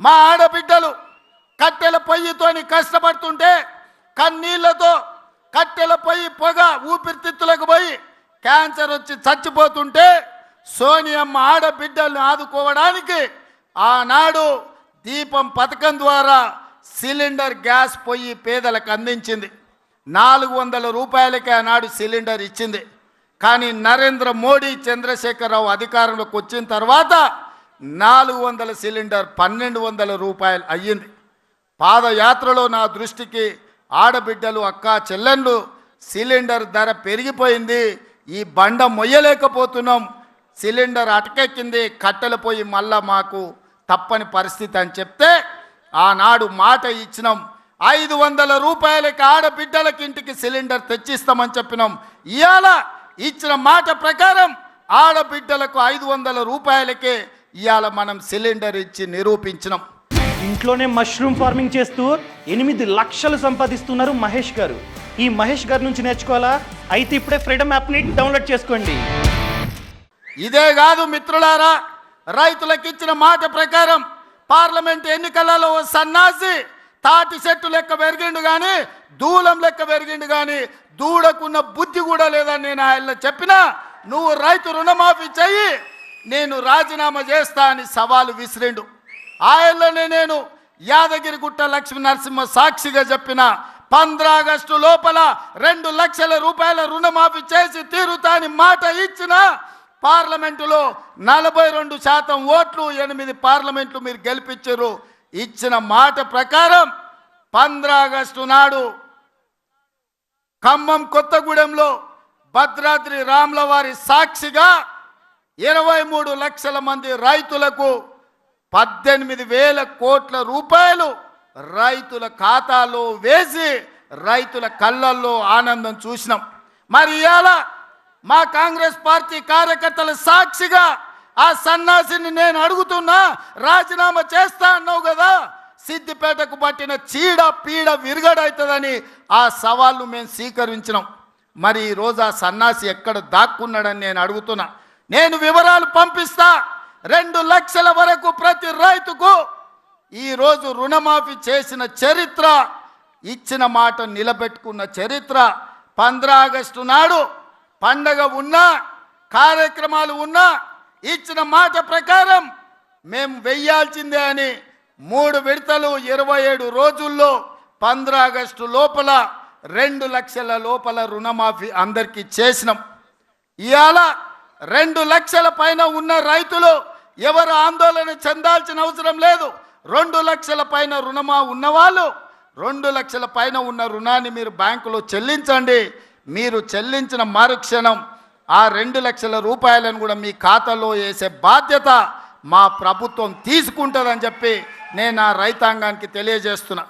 మా ఆడబిడ్డలు కట్టెల పొయ్యితోని కష్టపడుతుంటే కన్నీళ్ళతో కట్టెల పొయ్యి పొగ ఊపిరితిత్తులకు పోయి క్యాన్సర్ వచ్చి చచ్చిపోతుంటే సోనియమ్మ ఆడబిడ్డల్ని ఆదుకోవడానికి ఆనాడు దీపం పథకం ద్వారా సిలిండర్ గ్యాస్ పొయ్యి పేదలకు అందించింది. నాలుగు వందల రూపాయలకే ఆనాడు సిలిండర్ ఇచ్చింది. కానీ నరేంద్ర మోడీ చంద్రశేఖరరావు అధికారంలోకి వచ్చిన తర్వాత నాలుగు వందల సిలిండర్ పన్నెండు వందల రూపాయలు అయ్యింది. పాదయాత్రలో నా దృష్టికి ఆడబిడ్డలు అక్క చెల్లెళ్ళు సిలిండర్ ధర పెరిగిపోయింది. ఈ బండ మొయ్యలేకపోతున్నాం. సిలిండర్ అటకెక్కింది కట్టెలు పోయి మళ్ళా మాకు తప్పని పరిస్థితి అని చెప్తే ఆనాడు మాట ఇచ్చినాం. ఐదు వందల రూపాయలకి ఆడబిడ్డలకి ఇంటికి సిలిండర్ తెచ్చిస్తామని చెప్పినాం. ఇవాళ ఇచ్చిన మాట ప్రకారం ఆడబిడ్డలకు ఐదు వందల రూపాయలకే ఇవాళ మనం సిలిండర్ ఇచ్చి నిరూపించినాం. ఇంట్లోనే మష్రూమ్ ఫార్మింగ్ చేస్తూ ఎనిమిది లక్షలు సంపాదిస్తున్నారు మహేష్ గారు. ఈ మహేష్ గారి నుంచి నేర్చుకోవాలా? అయితే ఇప్పుడే ఫ్రీడమ్ యాప్ని డౌన్లోడ్ చేసుకోండి. ఇదే కాదు మిత్రులారా రైతులకు ఇచ్చిన మాట ప్రకారం పార్లమెంట్ ఎన్నికలలో సన్నాసి తాటి చెట్టు లెక్క పెరిగిండు కానీ దూలం లెక్క పెరిగిండు కానీ దూడకున్న బుద్ధి కూడా లేదని నేను ఆయన చెప్పినా నువ్వు రైతు రుణమాఫీ చెయ్యి. నేను రాజీనామా చేస్తా అని సవాలు విసిరిండు. ఆయనలోనే నేను యాదగిరిగుట్ట లక్ష్మీ నరసింహ సాక్షిగా చెప్పిన పంద్రా ఆగస్టు లోపల రెండు లక్షల రూపాయల రుణమాఫీ చేసి తీరుతా అని మాట ఇచ్చిన పార్లమెంటులో నలభై రెండు శాతం ఓట్లు ఎనిమిది పార్లమెంట్లు మీరు గెలిపించారు. ఇచ్చిన మాట ప్రకారం పంద్రా ఆగస్టు నాడు ఖమ్మం కొత్తగూడెంలో భద్రాద్రి రాములవారి సాక్షిగా ఇరవై మూడు లక్షల మంది రైతులకు పద్దెనిమిది వేల కోట్ల రూపాయలు రైతుల ఖాతాలో వేసి రైతుల కళ్ళల్లో ఆనందం చూసినాం. మరి ఇవాళ మా కాంగ్రెస్ పార్టీ కార్యకర్తల సాక్షిగా ఆ సన్నాసిని నేను అడుగుతున్నా రాజీనామా చేస్తా అన్నావు కదా సిద్దిపేటకు పట్టిన చీడ పీడ విరుగడవుతుందని ఆ సవాళ్ళు మేము స్వీకరించినాం. మరి ఈ ఆ సన్నాసి ఎక్కడ దాక్కున్నాడని నేను అడుగుతున్నా. నేను వివరాలు పంపిస్తా. రెండు లక్షల వరకు ప్రతి రైతుకు ఈరోజు రుణమాఫీ చేసిన చరిత్ర ఇచ్చిన మాట నిలబెట్టుకున్న చరిత్ర. పంద్రా ఆగస్టు నాడు పండగ ఉన్నా కార్యక్రమాలు ఉన్నా ఇచ్చిన మాట ప్రకారం మేము వెయ్యాల్సిందే అని మూడు విడతలు ఇరవై ఏడు రోజుల్లో పంద్రా ఆగస్టు లోపల రెండు లక్షల లోపల రుణమాఫీ అందరికీ చేసినాం. ఇవాళ రెండు లక్షల పైన ఉన్న రైతులు ఎవరు ఆందోళన చెందాల్సిన అవసరం లేదు. రెండు లక్షల పైన రుణమా ఉన్నవాళ్ళు రెండు లక్షల పైన ఉన్న రుణాన్ని మీరు బ్యాంకులో చెల్లించండి. మీరు చెల్లించిన మరుక్షణం ఆ రెండు లక్షల రూపాయలను కూడా మీ ఖాతాలో వేసే బాధ్యత మా ప్రభుత్వం తీసుకుంటుందని చెప్పి నేను ఆ రైతాంగానికి తెలియజేస్తున్నా.